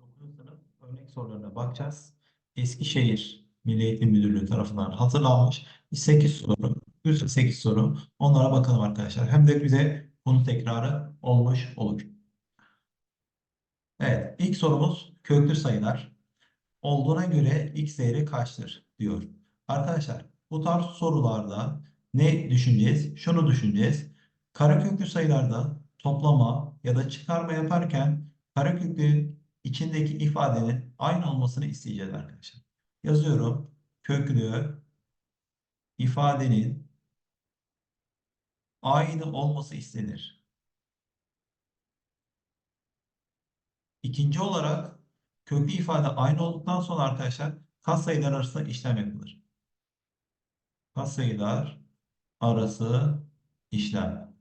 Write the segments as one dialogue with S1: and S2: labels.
S1: 9. sınıf örnek sorularına bakacağız. Eskişehir Milli Eğitim Müdürlüğü tarafından hazırlanmış 8 soru, güzel 8 soru. Onlara bakalım arkadaşlar. Hem de bize konu tekrarı olmuş olur. Evet, ilk sorumuz köklü sayılar. Olduğuna göre x değeri kaçtır diyor. Arkadaşlar bu tarz sorularda ne düşüneceğiz? Şunu düşüneceğiz. Kareköklü sayılarda toplama ya da çıkarma yaparken kareköklü içindeki ifadenin aynı olmasını isteyeceğiz arkadaşlar. Yazıyorum. Köklü ifadenin aynı olması istenir. İkinci olarak köklü ifade aynı olduktan sonra arkadaşlar katsayılar arasında işlem yapılır. Katsayılar arası işlem.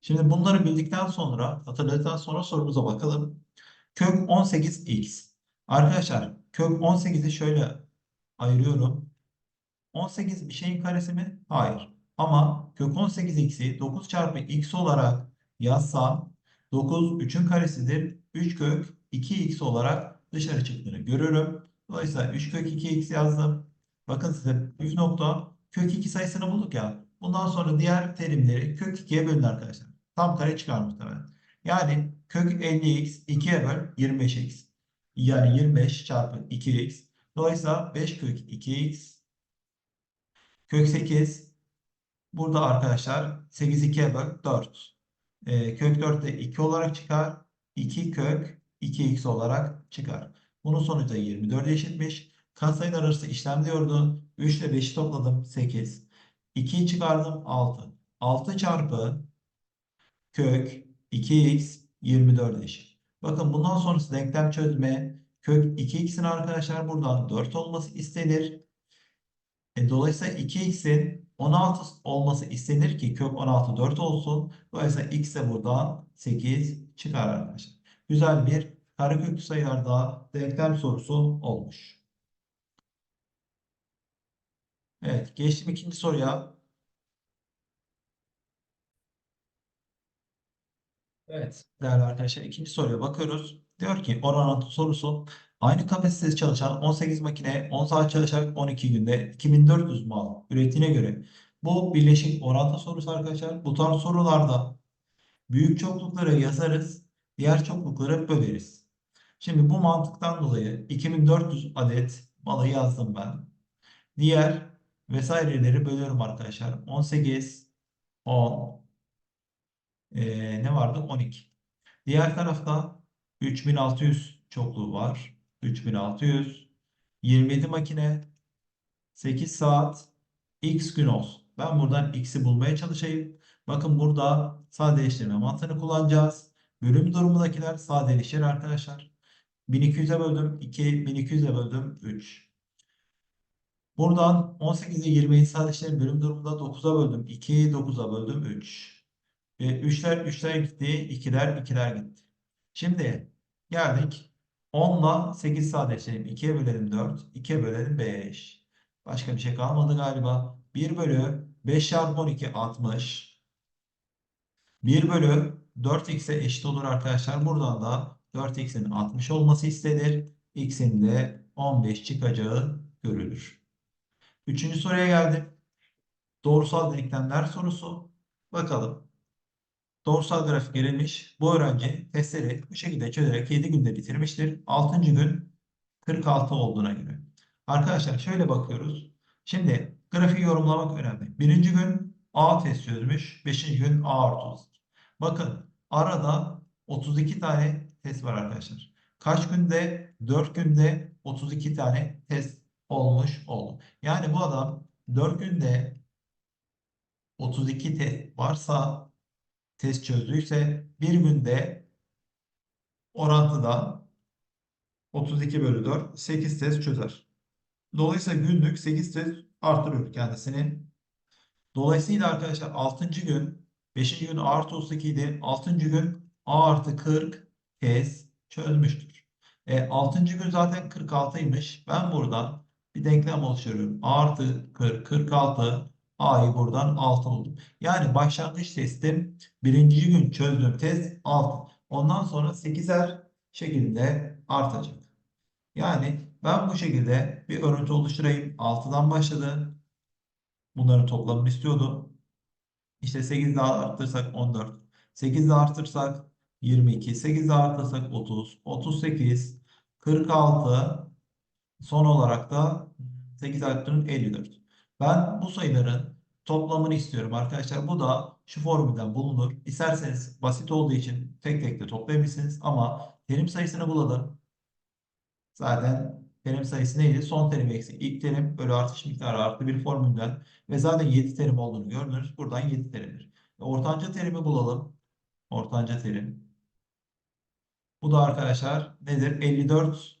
S1: Şimdi bunları bildikten sonra, hatırladıktan sonra sorumuza bakalım. Kök 18x. Arkadaşlar kök 18'i şöyle ayırıyorum. 18 bir şeyin karesi mi? Hayır. Ama kök 18x'i 9 çarpı x olarak yazsam 9 3'ün karesidir. 3 kök 2x olarak dışarı çıktığını görürüm. Dolayısıyla 3 kök 2x yazdım. Bakın size püf nokta kök 2 sayısını bulduk ya. Bundan sonra diğer terimleri kök 2'ye bölün arkadaşlar. Tam kare çıkar muhtemelen. Yani kök 50x 2'ye böl 25x. Yani 25 çarpı 2x. Dolayısıyla 5 kök 2x kök 8 burada arkadaşlar 8 2'ye böl 4. Ee, kök 4 de 2 olarak çıkar. 2 kök 2x olarak çıkar. Bunun sonucu da 24 eşitmiş. Katsayılar arası işlem diyordu. 3 ile 5'i topladım 8. 2'yi çıkardım 6. 6 çarpı kök 2x 24 eşit. Bakın bundan sonrası denklem çözme. Kök 2x'in arkadaşlar buradan 4 olması istenir. E, dolayısıyla 2x'in 16 olması istenir ki kök 16 4 olsun. Dolayısıyla x de buradan 8 çıkar arkadaşlar. Güzel bir kareköklü sayılarda denklem sorusu olmuş. Evet geçtim ikinci soruya. Evet değerli arkadaşlar ikinci soruya bakıyoruz. Diyor ki oranantı sorusu aynı kapasitede çalışan 18 makine 10 saat çalışarak 12 günde 2400 mal ürettiğine göre bu birleşik orantı sorusu arkadaşlar. Bu tarz sorularda büyük çoklukları yazarız diğer çoklukları böleriz. Şimdi bu mantıktan dolayı 2400 adet malı yazdım ben. Diğer vesaireleri bölüyorum arkadaşlar. 18 10 ee, ne vardı? 12. Diğer tarafta 3600 çokluğu var. 3600 27 makine 8 saat x gün olsun. Ben buradan x'i bulmaya çalışayım. Bakın burada sadeleştirme mantığını kullanacağız. Bölüm durumundakiler sadeleşir arkadaşlar. 1200'e böldüm 2, 1200'e böldüm 3. Buradan 18'e 20'yi sadeleştirelim. Bölüm durumunda 9'a böldüm 2, 9'a böldüm 3. E, 3'ler 3'ler gitti, 2'ler 2'ler gitti. Şimdi geldik 10 ile 8 sadeleştirelim. 2'ye bölelim 4, 2'ye bölelim 5. Başka bir şey kalmadı galiba. 1 bölü 5 çarpı 12 60. 1 bölü 4x'e eşit olur arkadaşlar. Buradan da 4x'in 60 olması istenir. x'in de 15 çıkacağı görülür. Üçüncü soruya geldim. Doğrusal denklemler sorusu. Bakalım. Doğrusal grafik verilmiş. Bu öğrenci testleri bu şekilde çözerek 7 günde bitirmiştir. 6. gün 46 olduğuna göre. Arkadaşlar şöyle bakıyoruz. Şimdi grafiği yorumlamak önemli. Birinci gün A test çözmüş. Beşinci gün A artı 32. Bakın arada 32 tane test var arkadaşlar. Kaç günde? 4 günde 32 tane test olmuş oldu. Yani bu adam 4 günde 32 test varsa test çözdüyse bir günde orantıda 32 bölü 4 8 test çözer. Dolayısıyla günlük 8 test artırıyor kendisini. Dolayısıyla arkadaşlar 6. gün 5. gün A artı 32 idi. 6. gün A artı 40 test çözmüştür. E, 6. gün zaten 46'ymış. Ben buradan bir denklem oluşturuyorum. A artı 40, 46 A'yı buradan 6 buldum. Yani başlangıç testim birinci gün çözdüğüm test 6. Ondan sonra 8'er şekilde artacak. Yani ben bu şekilde bir örüntü oluşturayım. 6'dan başladı. Bunların toplamını istiyordum. İşte 8 daha arttırsak 14. 8 daha arttırsak 22. 8 daha arttırsak 30. 38. 46. Son olarak da 8 arttırın 54. Ben bu sayıların toplamını istiyorum arkadaşlar. Bu da şu formülden bulunur. İsterseniz basit olduğu için tek tek de toplayabilirsiniz. Ama terim sayısını bulalım. Zaten terim sayısı neydi? Son terim eksi ilk terim bölü artış miktarı artı bir formülden ve zaten 7 terim olduğunu gördünüz. Buradan 7 terimdir. E, Ortanca terimi bulalım. Ortanca terim. Bu da arkadaşlar nedir? 54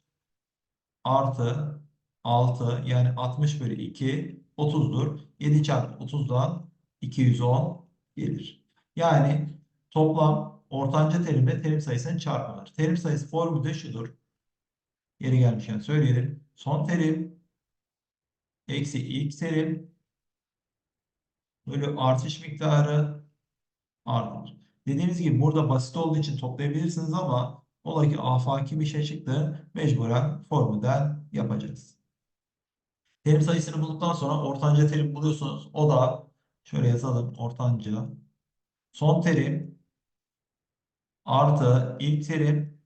S1: artı 6 yani 60 bölü 2 30'dur. 7 çarpı 30'dan 210 gelir. Yani toplam ortanca terimle terim sayısının çarpımıdır. Terim sayısı formülü de şudur. Yeri gelmişken söyleyelim. Son terim eksi ilk terim bölü artış miktarı artır. Dediğimiz gibi burada basit olduğu için toplayabilirsiniz ama ola ki afaki bir şey çıktı. Mecburen formülden yapacağız. Terim sayısını bulduktan sonra ortanca terim buluyorsunuz. O da şöyle yazalım ortanca. Son terim artı ilk terim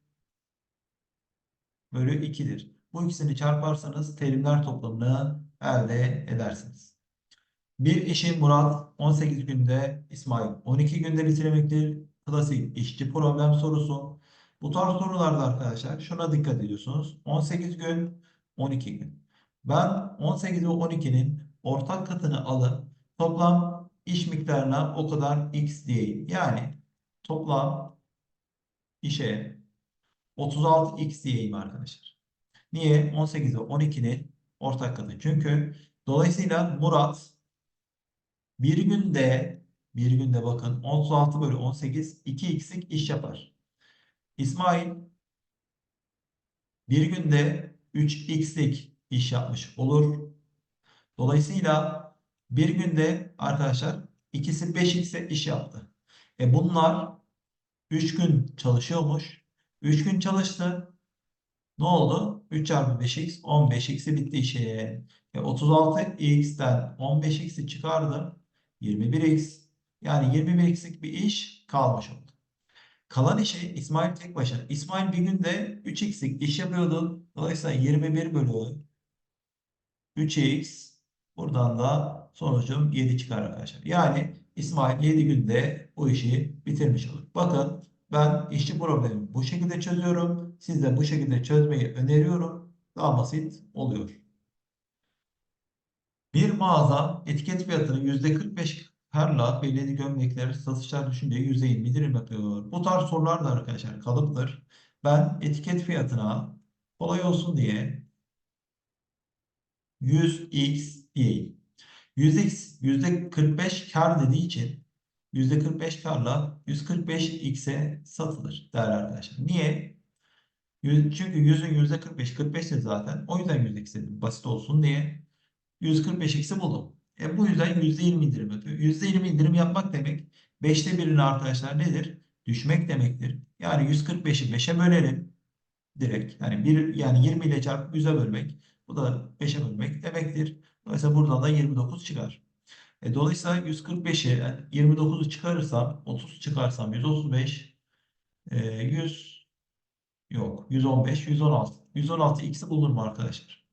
S1: bölü 2'dir. Bu ikisini çarparsanız terimler toplamını elde edersiniz. Bir işi Murat 18 günde, İsmail 12 günde bitiremektir. Klasik işçi problem sorusu. Bu tarz sorularda arkadaşlar şuna dikkat ediyorsunuz. 18 gün, 12 gün. Ben 18 ve 12'nin ortak katını alıp toplam iş miktarına o kadar x diyeyim. Yani toplam işe 36x diyeyim arkadaşlar. Niye? 18 ve 12'nin ortak katı. Çünkü dolayısıyla Murat bir günde bir günde bakın 36 bölü 18 2x'lik iş yapar. İsmail bir günde 3x'lik iş yapmış olur. Dolayısıyla bir günde arkadaşlar ikisi 5x'e iş yaptı. E bunlar 3 gün çalışıyormuş. 3 gün çalıştı. Ne oldu? 3 çarpı 5x 15x'i bitti işe. E 36x'ten 15x'i çıkardım. 21x. Yani 21x'lik bir iş kalmış oldu. Kalan işi İsmail tek başına. İsmail bir günde 3x'lik iş yapıyordu. Dolayısıyla 21 bölü 3x buradan da sonucum 7 çıkar arkadaşlar. Yani İsmail 7 günde bu işi bitirmiş olur. Bakın ben işçi problemi bu şekilde çözüyorum. Siz de bu şekilde çözmeyi öneriyorum. Daha basit oluyor. Bir mağaza etiket fiyatını %45 karla belirli gömlekler satışlar düşünce %20 indirim yapıyor. Bu tarz sorular da arkadaşlar kalıptır. Ben etiket fiyatına kolay olsun diye 100x diyeyim. 100x %45 kar dediği için %45 karla 145x'e satılır değerli arkadaşlar. Niye? Çünkü 100'ün %45 45'ti zaten. O yüzden %x dedim. Basit olsun diye. 145x'i buldum. E bu yüzden %20 indirim yapıyor. %20 indirim yapmak demek 5'te 1'in arkadaşlar nedir? Düşmek demektir. Yani 145'i 5'e bölelim. Direkt. Yani bir yani 20 ile çarpıp 100'e bölmek. Bu da 5'e bölmek demektir. Dolayısıyla buradan da 29 çıkar. E, dolayısıyla 145'i yani 29'u çıkarırsam 30 çıkarsam 135 e, 100 yok 115 116 116 x'i bulur mu arkadaşlar?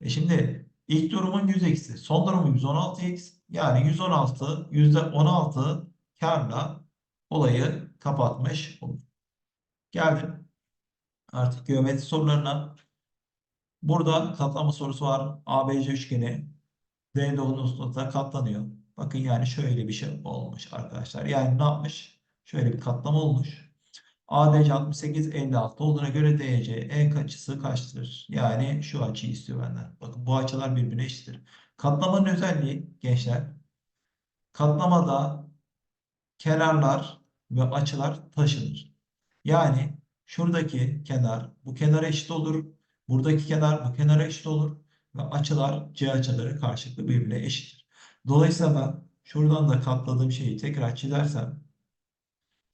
S1: E şimdi ilk durumun 100 eksi son durumun 116x yani 116 %16 karla olayı kapatmış olur. Geldim artık geometri sorularına. Burada katlama sorusu var. ABC üçgeni D doğrultusunda katlanıyor. Bakın yani şöyle bir şey olmuş arkadaşlar. Yani ne yapmış? Şöyle bir katlama olmuş. ADC 68 56 olduğuna göre DC en açısı kaçtır? Yani şu açıyı istiyor benden. Bakın bu açılar birbirine eşittir. Katlamanın özelliği gençler. Katlamada kenarlar ve açılar taşınır. Yani şuradaki kenar bu kenara eşit olur. Buradaki kenar bu kenara eşit olur. Ve açılar C açıları karşılıklı birbirine eşittir. Dolayısıyla ben şuradan da katladığım şeyi tekrar çizersem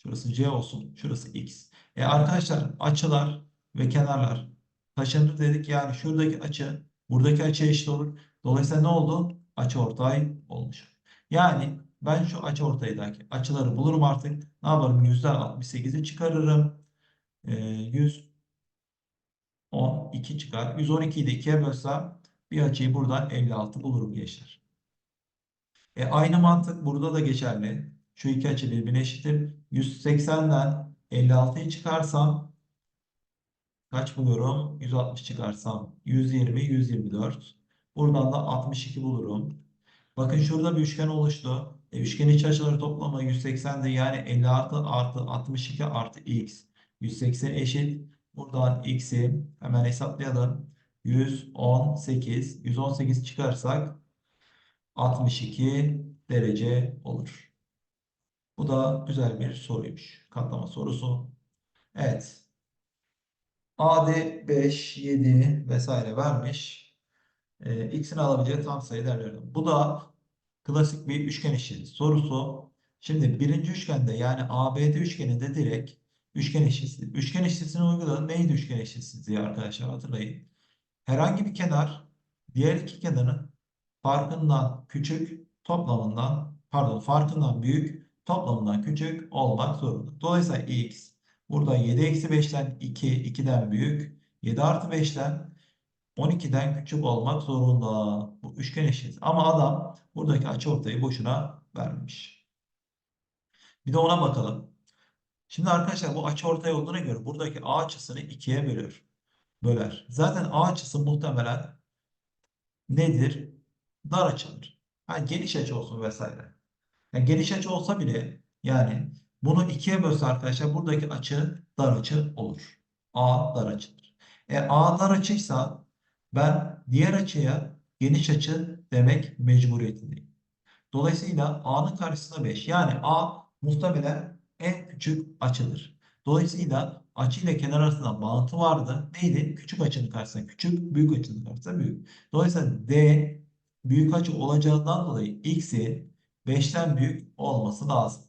S1: Şurası C olsun. Şurası X. E arkadaşlar açılar ve kenarlar taşınır dedik. Yani şuradaki açı buradaki açıya eşit olur. Dolayısıyla ne oldu? Açıortay olmuş. Yani ben şu açıortaydaki açıları bulurum artık. Ne yaparım? Yüzden 68'i çıkarırım. E, 112 çıkar. 112'yi de 2'ye bölsem bir açıyı buradan 56 bulurum gençler. E, aynı mantık burada da geçerli. Şu iki açı birbirine eşittir. 180'den 56'yı çıkarsam kaç buluyorum? 160 çıkarsam 120, 124. Buradan da 62 bulurum. Bakın şurada bir üçgen oluştu. E, üçgenin iç açıları toplamı 180'de yani 56 artı 62 artı x. 180 eşit. Buradan x'i hemen hesaplayalım. 118. 118 çıkarsak 62 derece olur. Bu da güzel bir soruymuş. Katlama sorusu. Evet. AD 5, 7 vesaire vermiş. Ee, x'in alabileceği tam sayı değerleri. Bu da klasik bir üçgen eşitliği sorusu. Şimdi birinci üçgende yani ABD üçgeninde direkt üçgen eşitliği. Üçgen eşitliğini uyguladım. Neydi üçgen eşitliği arkadaşlar hatırlayın. Herhangi bir kenar diğer iki kenarın farkından küçük toplamından pardon farkından büyük toplamından küçük olmak zorunda. Dolayısıyla x burada 7 eksi 5'ten 2 2'den büyük 7 artı 5'ten 12'den küçük olmak zorunda. Bu üçgen eşit. Ama adam buradaki açıortayı boşuna vermiş. Bir de ona bakalım. Şimdi arkadaşlar bu açıortay olduğuna göre buradaki A açısını 2'ye bölüyor. Böler. Zaten A açısı muhtemelen nedir? Dar açıdır. Ha, geniş açı olsun vesaire. Yani geniş açı olsa bile yani bunu ikiye bölse arkadaşlar buradaki açı dar açı olur. A dar açıdır. E A dar açıysa ben diğer açıya geniş açı demek mecburiyetindeyim. Dolayısıyla A'nın karşısında 5. Yani A muhtemelen en küçük açıdır. Dolayısıyla açı ile kenar arasında bağıntı vardı. Neydi? Küçük açının karşısında küçük, büyük açının karşısında büyük. Dolayısıyla D büyük açı olacağından dolayı x'in 5'ten büyük olması lazım.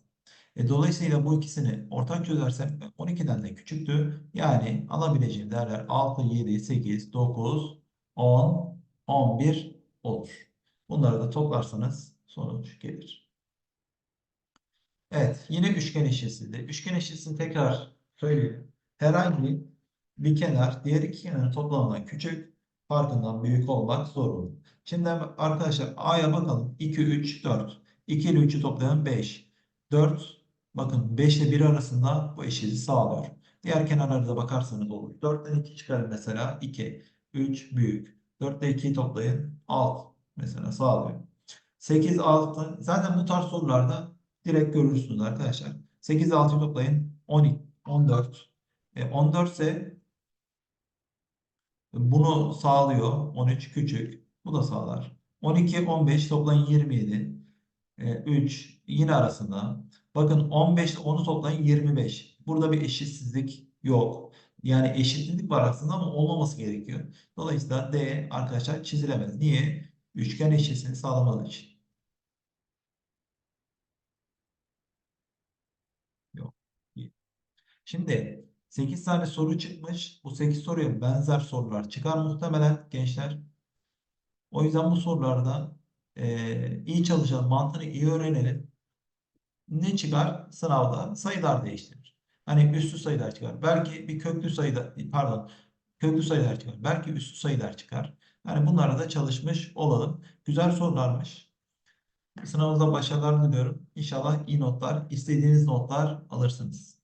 S1: E, dolayısıyla bu ikisini ortak çözersem 12'den de küçüktü. Yani alabileceğim değerler 6, 7, 8, 9, 10, 11 olur. Bunları da toplarsanız sonuç gelir. Evet, yine üçgen eşitsizliği. Üçgen eşitsizliğini tekrar söyleyelim. Herhangi bir kenar diğer iki kenarın toplamından küçük, farkından büyük olmak zorunda. Şimdi arkadaşlar A'ya bakalım. 2, 3, 4. 2 ile 3'ü toplayalım 5. 4 bakın 5 ile 1 arasında bu eşitliği sağlıyor. Diğer kenarlara da bakarsanız olur. 4'ten 2 çıkarın mesela 2. 3 büyük. 4 ile 2'yi toplayın 6 mesela sağlıyor. 8, 6 zaten bu tarz sorularda direkt görürsünüz arkadaşlar. 8 ile 6'yı toplayın 12, 14. E, 14 ise bunu sağlıyor. 13 küçük. Bu da sağlar. 12, 15 toplayın 27. E, 3 yine arasında. Bakın 15 ile 10'u toplayın 25. Burada bir eşitsizlik yok. Yani eşitlik var aslında ama olmaması gerekiyor. Dolayısıyla D arkadaşlar çizilemez. Niye? Üçgen eşitsizliğini sağlamadığı için. Yok. Şimdi 8 tane soru çıkmış. Bu 8 soruya benzer sorular çıkar muhtemelen gençler. O yüzden bu sorularda e, iyi çalışalım, mantığını iyi öğrenelim. Ne çıkar? Sınavda sayılar değiştirir. Hani üstü sayılar çıkar. Belki bir köklü sayıda, pardon, köklü sayılar çıkar. Belki üstü sayılar çıkar. Yani bunlara da çalışmış olalım. Güzel sorularmış. Sınavda başarılar diliyorum. İnşallah iyi notlar, istediğiniz notlar alırsınız.